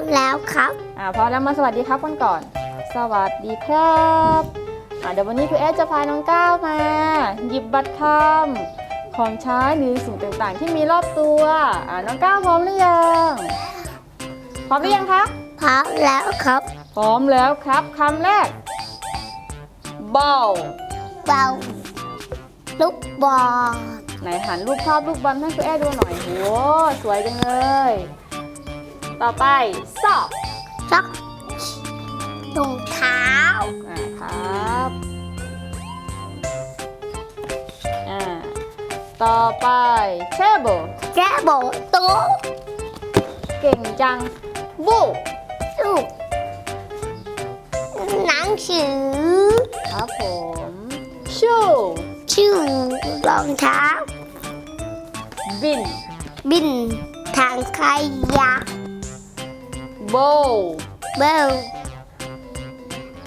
มแล้วครับอ่าพร้อมแล้วมาสวัสดีครับกันก่อน สวัสดีครับอ่าเดี๋ยววันนี้ครูแอดจะพาน้องก้าวมา หยิบบัตรคำของใช้หรือสิ่งต่างๆ ที่มีรอบตัวอ่าน้องก้าวพร้อมหรือยังพร้อมหรือยังคะพร้อมแล้วครับ พร้อมแล้วครับคำแรก ball เบาลูกบอลไหนหันรูปภาพลูกบอลให้ครูแอดดูหน่อยโหสวยจังเลย ต่อไป sock ซักรองเท้าอ่าครับอ่าต่อไป table แก้โบโต๊ะเก่งจัง book ลูกหนังสือครับผม shoe ชื่อรองเท้า bin บินทางขยะ bowl เบล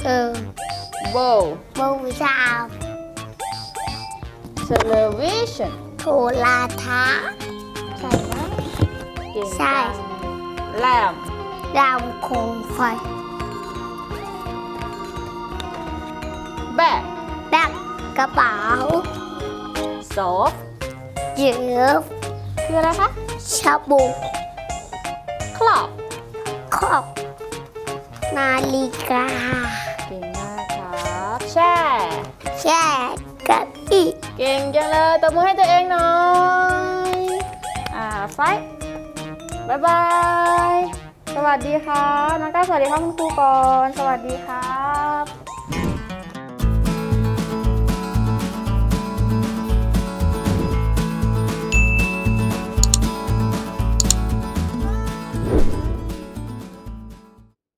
เออ bowl โบชาว television โทรทัศน์ใช่ไหมเก่งใช่จัง lamp ดาวโคมไฟ bag แบกกระเป๋า soap เยือบคืออะไรคะ ชาบู clock ข อบ นาฬิกาเก่งมากครับแช่แช่กะอี้เก่งจังเลยตบมือให้ตัวเองหน่อย อ่าไฟบายบาย สวัสดีค่ะน้องก้าวสวัสดีครับคุณครูก่อน สวัสดีค่ะ